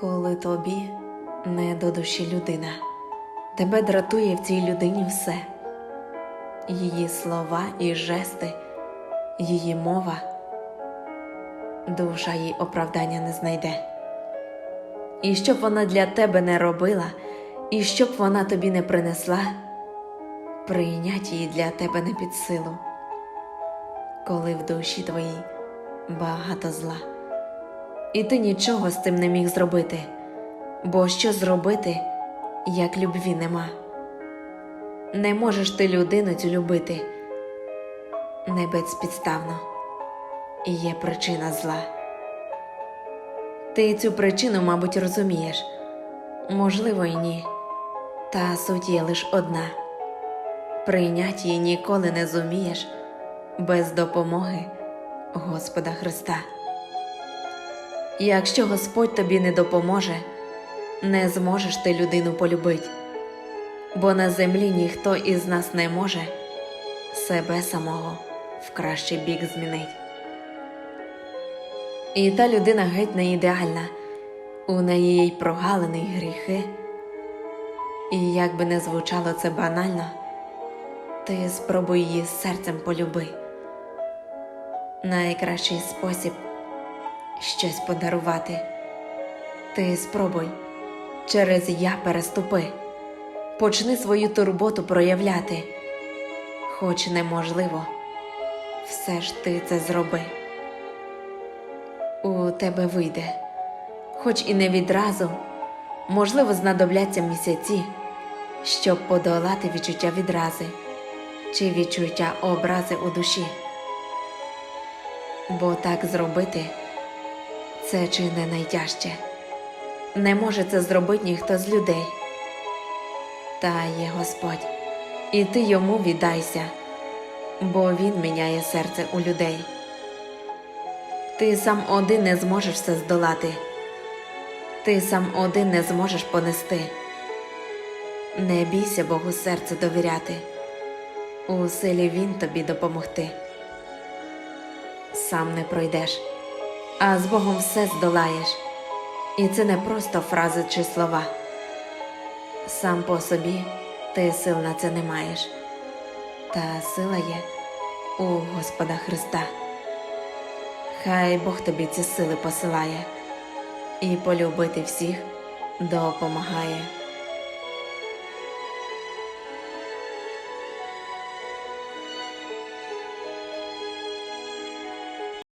Коли тобі не до душі людина, тебе дратує в цій людині все, її слова і жести, її мова, душа їй оправдання не знайде. І що б вона для тебе не робила, і що б вона тобі не принесла, прийнять її для тебе не під силу, коли в душі твоїй багато зла. І ти нічого з цим не міг зробити, бо що зробити, як любві нема. Не можеш ти людину цю любити, не безпідставно, і є причина зла. Ти цю причину, мабуть, розумієш, можливо, й ні, та суть є лиш одна прийнять її ніколи не зумієш без допомоги Господа Христа. Якщо Господь тобі не допоможе, не зможеш ти людину полюбити, бо на землі ніхто із нас не може себе самого в кращий бік змінить. І та людина геть не ідеальна, у неї й прогалини й гріхи. І як би не звучало це банально, ти спробуй її серцем полюби. Найкращий спосіб щось подарувати. Ти спробуй через я переступи, почни свою турботу проявляти, хоч неможливо, все ж ти це зроби. У тебе вийде, хоч і не відразу, можливо, знадобляться місяці, щоб подолати відчуття відрази чи відчуття образи у душі. Бо так зробити це чи не найтяжче. Не може це зробити ніхто з людей. Та є Господь, і ти йому віддайся, бо Він міняє серце у людей. Ти сам один не зможеш все здолати, ти сам один не зможеш понести. Не бійся Богу серце довіряти, у силі Він тобі допомогти. Сам не пройдеш а з Богом все здолаєш. І це не просто фрази чи слова. Сам по собі ти сил на це не маєш, та сила є у Господа Христа. Хай Бог тобі ці сили посилає і полюбити всіх допомагає.